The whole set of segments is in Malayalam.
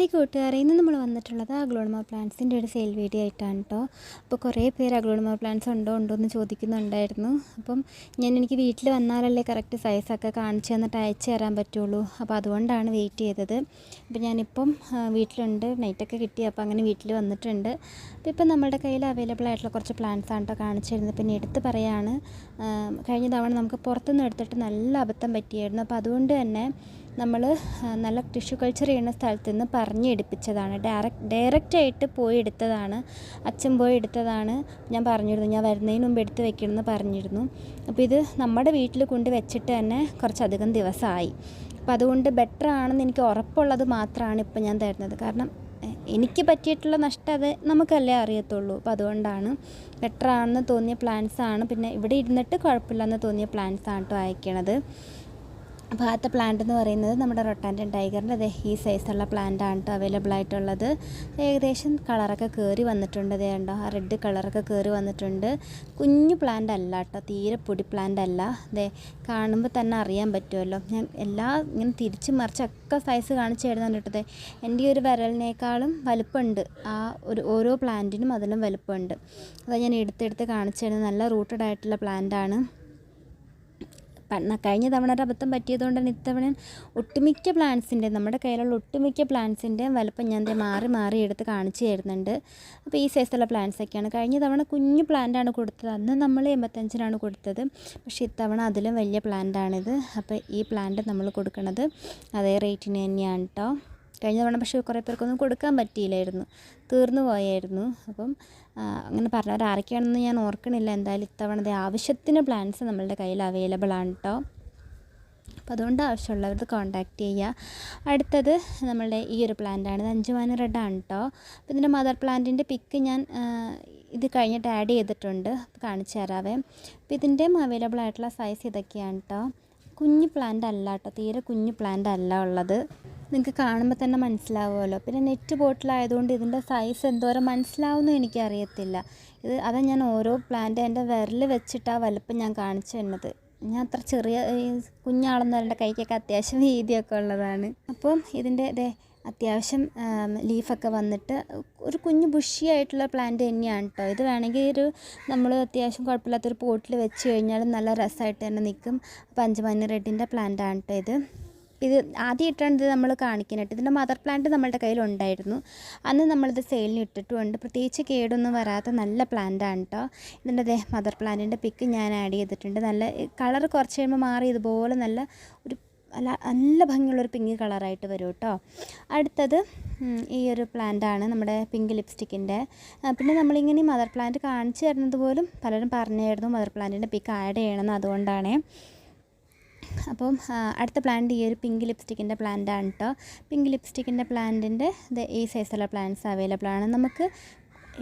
ഹായ് കൂട്ടുകാരെ ഇന്ന് നമ്മൾ വന്നിട്ടുള്ളത് അഗ്ലോണിമ പ്ലാന്റ്സിന്റെ ഒരു സെയിൽ വീഡിയോ ആയിട്ടാണ് കേട്ടോ അപ്പോൾ കുറേ പേര് അഗ്ലോണിമ പ്ലാന്റ്സ് ഉണ്ടോ ഉണ്ടോ എന്ന് ചോദിക്കുന്നുണ്ടായിരുന്നു. അപ്പം ഞാൻ എനിക്ക് വീട്ടിൽ വന്നാലല്ലേ കറക്റ്റ് സൈസൊക്കെ കാണിച്ചു തന്നിട്ട് അയച്ചു തരാൻ പറ്റുള്ളൂ. അപ്പോൾ അതുകൊണ്ടാണ് വെയിറ്റ് ചെയ്തത്. അപ്പോൾ ഞാനിപ്പം വീട്ടിലുണ്ട്. നൈറ്റൊക്കെ കിട്ടി. അപ്പോൾ അങ്ങനെ വീട്ടിൽ വന്നിട്ടുണ്ട്. അപ്പോൾ ഇപ്പം നമ്മുടെ കയ്യിൽ അവൈലബിൾ ആയിട്ടുള്ള കുറച്ച് പ്ലാന്റ്സ് ആണ് കേട്ടോ കാണിച്ചു തരുന്നത്. പിന്നെ എടുത്ത് പറയാണ് കഴിഞ്ഞ തവണ നമുക്ക് പുറത്തുനിന്ന് എടുത്തിട്ട് നല്ല അബദ്ധം പറ്റിയായിരുന്നു. അപ്പോൾ അതുകൊണ്ട് തന്നെ നമ്മൾ നല്ല ടിഷ്യൂ കൾച്ചർ ചെയ്യുന്ന സ്ഥലത്ത് നിന്ന് പറഞ്ഞെടുപ്പിച്ചതാണ് ഡയറക്റ്റ് ഡയറക്റ്റായിട്ട് പോയി എടുത്തതാണ്. അച്ഛൻ പോയി എടുത്തതാണ്. ഞാൻ പറഞ്ഞിരുന്നു ഞാൻ വരുന്നതിന് മുമ്പ് എടുത്ത് വെക്കണമെന്ന് പറഞ്ഞിരുന്നു. അപ്പോൾ ഇത് നമ്മുടെ വീട്ടിൽ കൊണ്ട് വെച്ചിട്ട് തന്നെ കുറച്ചധികം ദിവസമായി. അപ്പോൾ അതുകൊണ്ട് ബെറ്റർ ആണെന്ന് എനിക്ക് ഉറപ്പുള്ളത് മാത്രമാണ് ഇപ്പോൾ ഞാൻ തരുന്നത്. കാരണം എനിക്ക് പറ്റിയിട്ടുള്ള നഷ്ടം അത് നമുക്കല്ലേ അറിയത്തുള്ളൂ. അപ്പോൾ അതുകൊണ്ടാണ് ബെറ്റർ ആണെന്ന് തോന്നിയ പ്ലാൻസ് ആണ്. പിന്നെ ഇവിടെ ഇരുന്നിട്ട് കുഴപ്പമില്ലെന്ന് തോന്നിയ പ്ലാൻസ് ആണ് കേട്ടോ അയക്കണത്. അപ്പോൾ പ്ലാന്റ് എന്ന് പറയുന്നത് നമ്മുടെ റൊട്ടാൻഡൻ ടൈഗറിന്റെ അതെ ഈ സൈസുള്ള പ്ലാന്റ് ആണ് കേട്ടോ അവൈലബിൾ ആയിട്ടുള്ളത്. ഏകദേശം കളറൊക്കെ കയറി വന്നിട്ടുണ്ട് അതേ കണ്ടോ? ആ റെഡ് കളറൊക്കെ കയറി വന്നിട്ടുണ്ട്. കുഞ്ഞു പ്ലാന്റ് അല്ല കേട്ടോ തീരെ പൊടി പ്ലാന്റ് അല്ല. അതെ കാണുമ്പോൾ തന്നെ അറിയാൻ പറ്റുമല്ലോ ഞാൻ എല്ലാ ഇങ്ങനെ തിരിച്ച് മറിച്ചൊക്കെ സൈസ് കാണിച്ചു തരുന്നുണ്ട് കേട്ടത് എന്റെ ഈ ഒരു വിരലിനേക്കാളും വലുപ്പമുണ്ട്. ആ ഒരു ഓരോ പ്ലാന്റിനും അതിലും വലുപ്പമുണ്ട്. അതാ ഞാൻ എടുത്തെടുത്ത് കാണിച്ചു തരുന്നത്. നല്ല റൂട്ടഡ് ആയിട്ടുള്ള പ്ലാന്റ് ആണ്. പ- കഴിഞ്ഞ തവണ അബദ്ധം പറ്റിയതുകൊണ്ട് തന്നെ ഇത്തവണ ഒട്ടുമിക്ക പ്ലാന്റ്സിന്റെ നമ്മുടെ കയ്യിലുള്ള ഒട്ടുമിക്ക പ്ലാന്റ്സിന്റെ വലുപ്പം ഞാൻ മാറി മാറി എടുത്ത് കാണിച്ചു തരുന്നുണ്ട്. അപ്പോൾ ഈ സൈസുള്ള പ്ലാന്റ്സ് ഒക്കെയാണ്. കഴിഞ്ഞ തവണ കുഞ്ഞു പ്ലാന്റാണ് കൊടുത്തത്. അന്ന് നമ്മൾ എൺപത്തഞ്ചിനാണ് കൊടുത്തത്. പക്ഷേ ഇത്തവണ അതിലും വലിയ പ്ലാന്റാണിത് അപ്പോൾ ഈ പ്ലാന്റ് നമ്മൾ കൊടുക്കുന്നത് അതേ റേറ്റിന് തന്നെയാണ് കേട്ടോ കഴിഞ്ഞ തവണ പക്ഷേ കുറേ പേർക്കൊന്നും കൊടുക്കാൻ പറ്റിയില്ലായിരുന്നു. തീർന്നു പോയായിരുന്നു. അപ്പം അങ്ങനെ പറഞ്ഞവർ ആരൊക്കെയാണെന്ന് ഞാൻ ഓർക്കണില്ല. എന്തായാലും ഇത്തവണത്തെ ആവശ്യത്തിന് പ്ലാൻസ് നമ്മളുടെ കയ്യിൽ അവൈലബിൾ ആണ് കേട്ടോ അപ്പോൾ അതുകൊണ്ട് ആവശ്യമുള്ളവർ കോൺടാക്റ്റ് ചെയ്യുക അടുത്തത് നമ്മളുടെ ഈ ഒരു പ്ലാന്റാണ് ഇത് അഞ്ചുമാന റെഡ് ആണ് കേട്ടോ അപ്പോൾ ഇതിന്റെ മദർ പ്ലാന്റിന്റെ പിക്ക് ഞാൻ ഇത് കഴിഞ്ഞിട്ട് ആഡ് ചെയ്തിട്ടുണ്ട്. കാണിച്ചു തരാവേ. അപ്പോൾ ഇതിന്റെയും അവൈലബിൾ ആയിട്ടുള്ള സൈസ് ഇതൊക്കെയാണ് കേട്ടോ കുഞ്ഞു പ്ലാന്റ് അല്ല കേട്ടോ തീരെ കുഞ്ഞു പ്ലാന്റ് അല്ല ഉള്ളത്. നിങ്ങൾക്ക് കാണുമ്പോൾ തന്നെ മനസ്സിലാവുമല്ലോ. പിന്നെ നെറ്റ് ബോട്ടിലായതുകൊണ്ട് ഇതിന്റെ സൈസ് എന്തോരം മനസ്സിലാവുമെന്ന് എനിക്കറിയത്തില്ല. ഇത് അതാ ഞാൻ ഓരോ പ്ലാന്റ് എന്റെ വിരൽ വെച്ചിട്ട് ആ വലുപ്പം ഞാൻ കാണിച്ചു തന്നത് ഞാൻ അത്ര ചെറിയ കുഞ്ഞാളെന്ന് എന്റെ കൈക്കൊക്കെ അത്യാവശ്യം വീതിയൊക്കെ ഉള്ളതാണ്. അപ്പം ഇതിന്റെ ഇതേ അത്യാവശ്യം ലീഫൊക്കെ വന്നിട്ട് ഒരു കുഞ്ഞു ബുഷി ആയിട്ടുള്ള പ്ലാന്റ് തന്നെയാണ് കേട്ടോ ഇത് വേണമെങ്കിൽ ഒരു നമ്മൾ അത്യാവശ്യം കുഴപ്പമില്ലാത്തൊരു പോട്ടിൽ വെച്ച് കഴിഞ്ഞാൽ നല്ല രസമായിട്ട് തന്നെ നിൽക്കും. പഞ്ചമഞ്ഞ റെഡിന്റെ പ്ലാന്റ് ആണ് കേട്ടോ ഇത്. ഇത് ആദ്യമായിട്ടാണ് ഇത് നമ്മൾ കാണിക്കാനായിട്ട് ഇതിന്റെ മദർ പ്ലാന്റ് നമ്മളുടെ കയ്യിലുണ്ടായിരുന്നു. അന്ന് നമ്മളിത് സെയിലിന് ഇട്ടിട്ടുമുണ്ട് പ്രത്യേകിച്ച് കേടൊന്നും വരാത്ത നല്ല പ്ലാന്റാണ് കേട്ടോ ഇതിന്റെ മദർ പ്ലാന്റിന്റെ പിക്ക് ഞാൻ ആഡ് ചെയ്തിട്ടുണ്ട്. നല്ല കളർ കുറച്ച് കഴിയുമ്പോൾ മാറി ഇതുപോലെ നല്ല ഒരു നല്ല നല്ല ഭംഗിയുള്ളൊരു പിങ്ക് കളറായിട്ട് വരും കേട്ടോ അടുത്തത് ഈ ഒരു പ്ലാന്റാണ് നമ്മുടെ പിങ്ക് ലിപ്സ്റ്റിക്കിന്റെ പിന്നെ നമ്മളിങ്ങനെ മദർ പ്ലാന്റ് കാണിച്ചു തരുന്നത് പോലും പലരും പറഞ്ഞായിരുന്നു മദർ പ്ലാന്റിന്റെ പിക്ക് ആഡ് ചെയ്യണമെന്ന് അതുകൊണ്ടാണേ. അപ്പം അടുത്ത പ്ലാന്റ് ഈ ഒരു പിങ്ക് ലിപ്സ്റ്റിക്കിന്റെ പ്ലാന്റ് ആണ് കേട്ടോ പിങ്ക് ലിപ്സ്റ്റിക്കിന്റെ പ്ലാന്റിന്റെ ഈ സൈസുള്ള പ്ലാന്റ്സ് അവൈലബിൾ ആണ്. നമുക്ക്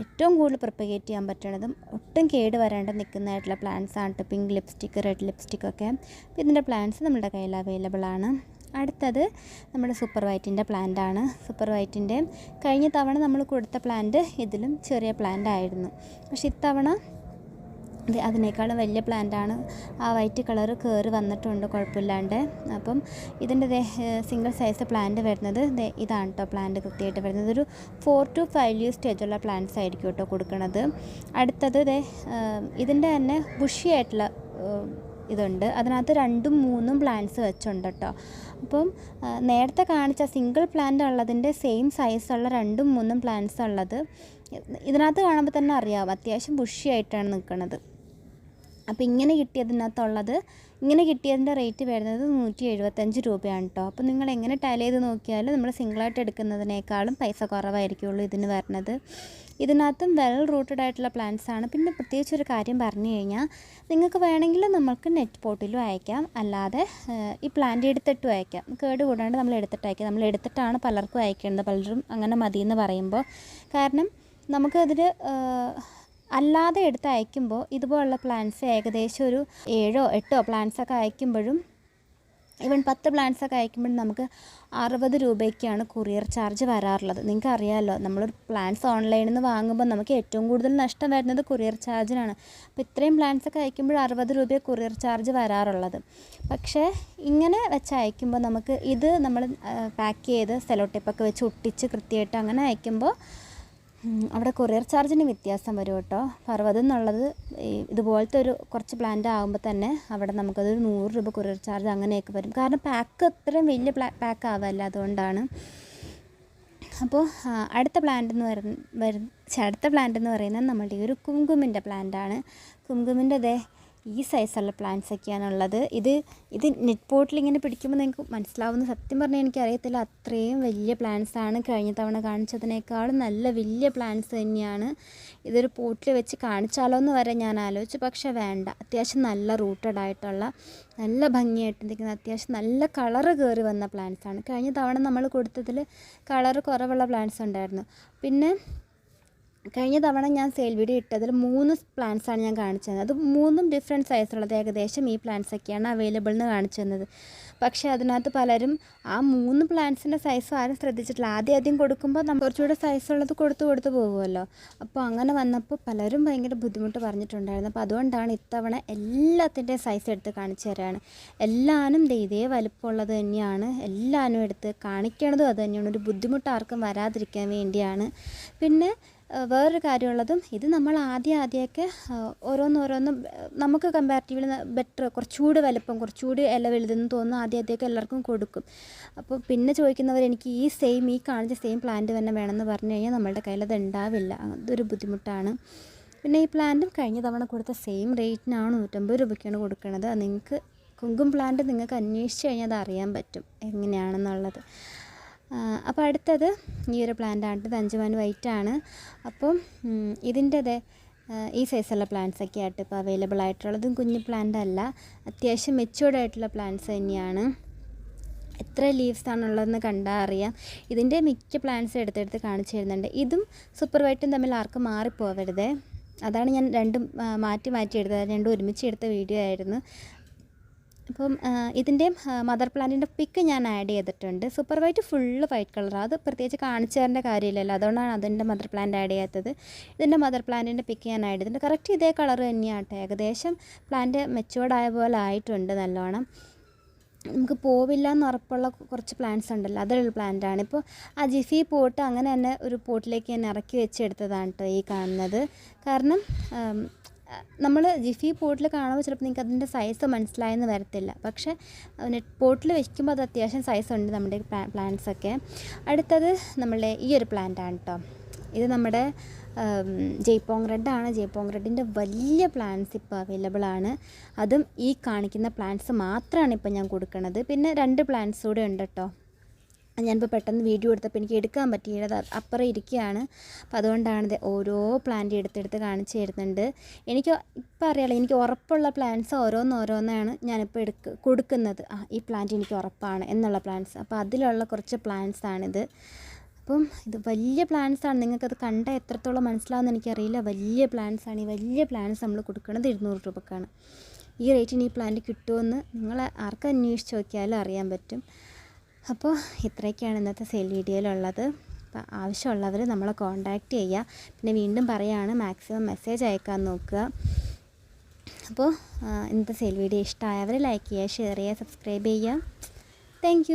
ഏറ്റവും കൂടുതൽ പ്രൊപ്പഗേറ്റ് ചെയ്യാൻ പറ്റണതും ഒട്ടും കേട് വരാണ്ട് നിൽക്കുന്നതായിട്ടുള്ള പ്ലാന്റ്സ് ആണ് കേട്ടോ പിങ്ക് ലിപ്സ്റ്റിക്ക് റെഡ് ലിപ്സ്റ്റിക്കൊക്കെ അപ്പോൾ ഇതിന്റെ പ്ലാന്റ്സ് നമ്മുടെ കയ്യിൽ അവൈലബിൾ ആണ്. അടുത്തത് നമ്മുടെ സൂപ്പർ വൈറ്റിന്റെ ആണ്. സൂപ്പർ വൈറ്റിന്റെ കഴിഞ്ഞ തവണ നമ്മൾ കൊടുത്ത പ്ലാന്റ് ഇതിലും ചെറിയ പ്ലാന്റ് ആയിരുന്നു. പക്ഷേ ഇത്തവണ ഇത് അതിനേക്കാളും വലിയ പ്ലാന്റാണ് ആ വൈറ്റ് കളർ കയറി വന്നിട്ടുണ്ട് കുഴപ്പമില്ലാണ്ട്. അപ്പം ഇതിന്റെ സിംഗിൾ സൈസ് പ്ലാന്റ് വരുന്നത് ഇതാണ് കേട്ടോ പ്ലാന്റ് കൃത്യമായിട്ട് വരുന്നത്. ഒരു ഫോർ ടു ഫൈവ് ഇയർ സ്റ്റേജുള്ള പ്ലാന്റ്സ് ആയിരിക്കും കേട്ടോ കൊടുക്കുന്നത് അടുത്തത് ഇതിന്റെ തന്നെ ബുഷിയായിട്ടുള്ള ഇതുണ്ട്. അതിനകത്ത് രണ്ടും മൂന്നും പ്ലാന്റ്സ് വെച്ചുണ്ട് കേട്ടോ അപ്പം നേരത്തെ കാണിച്ച സിംഗിൾ പ്ലാന്റ് ഉള്ളതിന്റെ സെയിം സൈസുള്ള രണ്ടും മൂന്നും പ്ലാന്റ്സ് ഉള്ളത്. ഇതിനകത്ത് കാണുമ്പോൾ തന്നെ അറിയാം അത്യാവശ്യം ബുഷിയായിട്ടാണ് നിൽക്കുന്നത് അപ്പോൾ ഇങ്ങനെ കിട്ടിയതിനകത്തുള്ളത് ഇങ്ങനെ കിട്ടിയതിന്റെ റേറ്റ് വരുന്നത് നൂറ്റി എഴുപത്തഞ്ച് രൂപയാണ് കേട്ടോ അപ്പോൾ നിങ്ങൾ എങ്ങനെ ടൈൽ ചെയ്ത് നോക്കിയാലും നമ്മൾ സിംഗിളായിട്ട് എടുക്കുന്നതിനേക്കാളും പൈസ കുറവായിരിക്കുള്ളൂ ഇതിന് വരുന്നത്. ഇതിനകത്തും വെൽ റൂട്ടഡ് ആയിട്ടുള്ള പ്ലാന്റ്സ് ആണ്. പിന്നെ പ്രത്യേകിച്ച് ഒരു കാര്യം പറഞ്ഞു കഴിഞ്ഞാൽ നിങ്ങൾക്ക് വേണമെങ്കിൽ നമുക്ക് നെറ്റ് പോട്ടിലും അയക്കാം. അല്ലാതെ ഈ പ്ലാന്റ് എടുത്തിട്ടും അയക്കാം. കേട് കൂടാണ്ട് നമ്മൾ എടുത്തിട്ട് അയക്കാം. നമ്മൾ എടുത്തിട്ടാണ് പലർക്കും അയക്കേണ്ടത്. പലരും അങ്ങനെ മതി എന്ന് പറയുമ്പോൾ. കാരണം നമുക്കതിൽ അല്ലാതെ എടുത്ത് അയക്കുമ്പോൾ ഇതുപോലുള്ള പ്ലാന്റ്സ് ഏകദേശം ഒരു ഏഴോ എട്ടോ പ്ലാന്റ്സൊക്കെ അയക്കുമ്പോഴും ഈവൻ പത്ത് പ്ലാന്റ്സ് അയക്കുമ്പോഴും നമുക്ക് അറുപത് രൂപയ്ക്കാണ് കൊറിയർ ചാർജ് വരാറുള്ളത്. നിങ്ങൾക്ക് അറിയാമല്ലോ നമ്മൾ പ്ലാന്റ്സ് ഓൺലൈനിൽ നിന്ന് വാങ്ങുമ്പോൾ നമുക്ക് ഏറ്റവും കൂടുതൽ നഷ്ടം വരുന്നത് കൊറിയർ ചാർജിനാണ് അപ്പോൾ ഇത്രയും പ്ലാന്റ്സ് ഒക്കെ അയക്കുമ്പോൾ അറുപത് രൂപ കൊറിയർ ചാർജ് വരാറുള്ളത്. പക്ഷേ ഇങ്ങനെ വെച്ച് അയക്കുമ്പോൾ നമുക്ക് ഇത് നമ്മൾ പാക്ക് ചെയ്ത് സെലോ ടേപ്പൊക്കെ വെച്ച് ഒട്ടിച്ച് കൃത്യമായിട്ട് അങ്ങനെ അയക്കുമ്പോൾ അവിടെ കൊറിയർ ചാർജിന് വ്യത്യാസം വരും കേട്ടോ. അപ്പോൾ എന്നുള്ളത് ഇതുപോലത്തെ ഒരു കുറച്ച് പ്ലാന്റ് ആകുമ്പോൾ തന്നെ അവിടെ നമുക്കതൊരു നൂറ് രൂപ കൊറിയർ ചാർജ് അങ്ങനെയൊക്കെ വരും. കാരണം പാക്ക് അത്രയും വലിയ പാക്ക് ആവല്ല അതുകൊണ്ടാണ്. അപ്പോൾ അടുത്ത പ്ലാന്റ് എന്ന് വരുന്ന വരു അടുത്ത പ്ലാന്റ് എന്ന് പറയുന്നത് നമ്മുടെ ഈ ഒരു കുങ്കുമിന്റെ പ്ലാന്റാണ് കുങ്കുമിന്റെ ദേ ഈ സൈസുള്ള പ്ലാന്റ്സ് ഒക്കെയാണുള്ളത്. ഇത് ഇത് നെറ്റ് പോട്ടിൽ ഇങ്ങനെ പിടിക്കുമ്പോൾ നിങ്ങൾക്ക് മനസ്സിലാവുന്ന സത്യം പറഞ്ഞാൽ എനിക്കറിയത്തില്ല. അത്രയും വലിയ പ്ലാന്റ്സ് ആണ് കഴിഞ്ഞ തവണ കാണിച്ചതിനേക്കാളും നല്ല വലിയ പ്ലാന്റ്സ് തന്നെയാണ്. ഇതൊരു പോട്ടിൽ വെച്ച് കാണിച്ചാലോ എന്ന് വരെ ഞാൻ ആലോചിച്ചു. പക്ഷേ വേണ്ട. അത്യാവശ്യം നല്ല റൂട്ടഡ് ആയിട്ടുള്ള നല്ല ഭംഗിയായിട്ട് നിൽക്കുന്ന അത്യാവശ്യം നല്ല കളറ് കയറി വന്ന പ്ലാന്റ്സ് ആണ്. കഴിഞ്ഞ തവണ നമ്മൾ കൊടുത്തതിൽ കളറ് കുറവുള്ള പ്ലാന്റ്സ് ഉണ്ടായിരുന്നു. പിന്നെ കഴിഞ്ഞ തവണ ഞാൻ സെയിൽ വീഡിയോ ഇട്ടതിൽ മൂന്ന് പ്ലാന്റ്സ് ആണ് ഞാൻ കാണിച്ചു തന്നത് അത് മൂന്നും ഡിഫറെന്റ് സൈസുള്ളത് ഏകദേശം ഈ പ്ലാന്റ്സ് ഒക്കെയാണ് അവൈലബിൾ എന്ന് കാണിച്ചു തന്നത്. പക്ഷേ അതിനകത്ത് പലരും ആ മൂന്ന് പ്ലാന്റ്സിന്റെ സൈസ് ആരും ശ്രദ്ധിച്ചിട്ടില്ല. ആദ്യം ആദ്യം കൊടുക്കുമ്പോൾ നമ്മൾ കുറച്ചുകൂടെ സൈസുള്ളത് കൊടുത്ത് കൊടുത്ത് പോകുമല്ലോ അപ്പോൾ അങ്ങനെ വന്നപ്പോൾ പലരും ഭയങ്കര ബുദ്ധിമുട്ട് പറഞ്ഞിട്ടുണ്ടായിരുന്നു. അപ്പോൾ അതുകൊണ്ടാണ് ഇത്തവണ എല്ലാത്തിന്റെയും സൈസ് എടുത്ത് കാണിച്ചു തരാണ്. എല്ലാനും ദേ ഇതേ വലിപ്പമുള്ളത് തന്നെയാണ്. എല്ലാവരും എടുത്ത് കാണിക്കണതും അത് തന്നെയാണ്. ഒരു ബുദ്ധിമുട്ട് ആർക്കും വരാതിരിക്കാൻ വേണ്ടിയാണ്. പിന്നെ വേറൊരു കാര്യമുള്ളതും ഇത് നമ്മൾ ആദ്യം ആദ്യമൊക്കെ ഓരോന്നോരോന്നും നമുക്ക് കമ്പാരിറ്റീവ്ലി ബെറ്റർ കുറച്ചുകൂടി വലുപ്പം കുറച്ചുകൂടി ഇല വലുതെന്ന് തോന്നുന്നു ആദ്യം ആദ്യമൊക്കെ എല്ലാവർക്കും കൊടുക്കും. അപ്പോൾ പിന്നെ ചോദിക്കുന്നവർ എനിക്ക് ഈ സെയിം ഈ കാണിച്ച സെയിം പ്ലാന്റ് തന്നെ വേണമെന്ന് പറഞ്ഞു കഴിഞ്ഞാൽ നമ്മളുടെ കയ്യിൽ അത് ഉണ്ടാവില്ല. അതൊരു ബുദ്ധിമുട്ടാണ്. പിന്നെ ഈ പ്ലാന്റും കഴിഞ്ഞ തവണ കൊടുത്ത സെയിം റേറ്റിനാണ് നൂറ്റമ്പത് രൂപയ്ക്കാണ് കൊടുക്കുന്നത് നിങ്ങൾക്ക് കുങ്കും പ്ലാന്റ് നിങ്ങൾക്ക് അന്വേഷിച്ച് കഴിഞ്ഞാൽ അത് അറിയാൻ പറ്റും എങ്ങനെയാണെന്നുള്ളത്. അപ്പോൾ അടുത്തത് ഈ ഒരു പ്ലാന്റ് ആണ്. ഇത് അഞ്ചുമാൻ വൈറ്റ് ആണ്. അപ്പം ഇതിന്റെ അതെ ഈ സൈസുള്ള പ്ലാന്റ്സ് ഒക്കെ ആയിട്ട് ഇപ്പോൾ അവൈലബിൾ ആയിട്ടുള്ളതും കുഞ്ഞു പ്ലാന്റ് അല്ല. അത്യാവശ്യം മെച്ചുവേർഡ് ആയിട്ടുള്ള പ്ലാന്റ്സ് തന്നെയാണ്. എത്ര ലീവ്സ് ആണുള്ളതെന്ന് കണ്ടാൽ അറിയാം. ഇതിന്റെ മിക്ക പ്ലാന്റ്സ് എടുത്തെടുത്ത് കാണിച്ചു തരുന്നുണ്ട്. ഇതും സൂപ്പർ വൈറ്റും തമ്മിൽ ആർക്കും മാറിപ്പോവരുതേ. അതാണ് ഞാൻ രണ്ടും മാറ്റി മാറ്റി എടുത്തത്. രണ്ടും ഒരുമിച്ച് എടുത്ത വീഡിയോ ആയിരുന്നു. അപ്പം ഇതിന്റെയും മദർ പ്ലാന്റിന്റെ പിക്ക് ഞാൻ ആഡ് ചെയ്തിട്ടുണ്ട്. സൂപ്പർ വൈറ്റ് ഫുള്ള് വൈറ്റ് കളറാണ് അത് പ്രത്യേകിച്ച് കാണിച്ചു തരേണ്ട കാര്യമില്ലല്ലോ. അതുകൊണ്ടാണ് അതിന്റെ മദർ പ്ലാന്റ് ആഡ് ചെയ്യാത്തത്. ഇതിന്റെ മദർ പ്ലാന്റിന്റെ പിക്ക് ഞാൻ ആഡ് ചെയ്തിട്ടുണ്ട്. കറക്റ്റ് ഇതേ കളർ തന്നെയാണ് ഏകദേശം പ്ലാന്റ് മെച്ചുവേർഡ് ആയ പോലെ ആയിട്ടുണ്ട് നല്ലോണം. നമുക്ക് പോവില്ല എന്ന് ഉറപ്പുള്ള കുറച്ച് പ്ലാന്റ്സ് ഉണ്ടല്ലോ. അതിലുള്ള പ്ലാന്റാണ് ഇപ്പോൾ ആ ജിഫി പോട്ട് അങ്ങനെ തന്നെ ഒരു പോട്ടിലേക്ക് ഞാൻ ഇറക്കി വെച്ചെടുത്തതാണ് കേട്ടോ ഈ കാണുന്നത്. കാരണം നമ്മൾ ജിഫി പോട്ടിൽ കാണുമ്പോൾ ചിലപ്പോൾ നിങ്ങൾക്ക് അതിന്റെ സൈസ് മനസ്സിലായെന്ന് വരത്തില്ല. പക്ഷേ നെറ്റ് പോട്ടിൽ വെക്കുമ്പോൾ അത് അത്യാവശ്യം സൈസ് ഉണ്ട് നമ്മുടെ പ്ലാന്റ്സൊക്കെ അടുത്തത് നമ്മളുടെ ഈ ഒരു പ്ലാന്റ് ആണ് കേട്ടോ ഇത് നമ്മുടെ ജയ്പോങ് റെഡ് ആണ്. ജയ്പോങ് റെഡിന്റെ വലിയ പ്ലാന്റ്സ് ഇപ്പോൾ അവൈലബിൾ ആണ്. അതും ഈ കാണിക്കുന്ന പ്ലാന്റ്സ് മാത്രമാണ് ഇപ്പോൾ ഞാൻ കൊടുക്കുന്നത് പിന്നെ രണ്ട് പ്ലാന്റ്സ് കൂടെ ഉണ്ട് കേട്ടോ ഞാനിപ്പോൾ പെട്ടെന്ന് വീഡിയോ എടുത്തപ്പോൾ എനിക്ക് എടുക്കാൻ പറ്റിയില്ല. അത് അപ്പുറം ഇരിക്കുകയാണ്. അപ്പോൾ അതുകൊണ്ടാണ് ഓരോ പ്ലാന്റ് എടുത്തെടുത്ത് കാണിച്ചു തരുന്നുണ്ട്. എനിക്ക് ഇപ്പം അറിയാലോ എനിക്ക് ഉറപ്പുള്ള പ്ലാന്റ്സ് ഓരോന്നോരോന്നാണ് ഞാനിപ്പോൾ എടുക്ക കൊടുക്കുന്നത്. ആ ഈ പ്ലാന്റ് എനിക്ക് ഉറപ്പാണ് എന്നുള്ള പ്ലാന്റ്സ് അപ്പോൾ അതിലുള്ള കുറച്ച് പ്ലാന്റ്സ് ആണിത്. അപ്പം ഇത് വലിയ പ്ലാന്റ്സ് ആണ്. നിങ്ങൾക്കത് കണ്ട എത്രത്തോളം മനസ്സിലാവുമെന്ന് എനിക്കറിയില്ല. വലിയ പ്ലാന്റ്സ് ആണ്. ഈ വലിയ പ്ലാന്റ്സ് നമ്മൾ കൊടുക്കുന്നത് ഇരുന്നൂറ് രൂപക്കാണ്. ഈ റേറ്റിന് ഈ പ്ലാന്റ് കിട്ടുമെന്ന് നിങ്ങൾ ആർക്ക് അന്വേഷിച്ച് നോക്കിയാലും അറിയാൻ പറ്റും. അപ്പോൾ ഇത്രയൊക്കെയാണ് ഇന്നത്തെ സെയിൽ വീഡിയോയിലുള്ളത്. അപ്പോൾ ആവശ്യമുള്ളവർ നമ്മളെ കോൺടാക്റ്റ് ചെയ്യുക. പിന്നെ വീണ്ടും പറയുകയാണ് മാക്സിമം മെസ്സേജ് അയക്കാൻ നോക്കുക. അപ്പോൾ ഇന്നത്തെ സെയിൽ വീഡിയോ ഇഷ്ടമായവർ ലൈക്ക് ചെയ്യുക ഷെയർ ചെയ്യുക സബ്സ്ക്രൈബ് ചെയ്യുക. താങ്ക്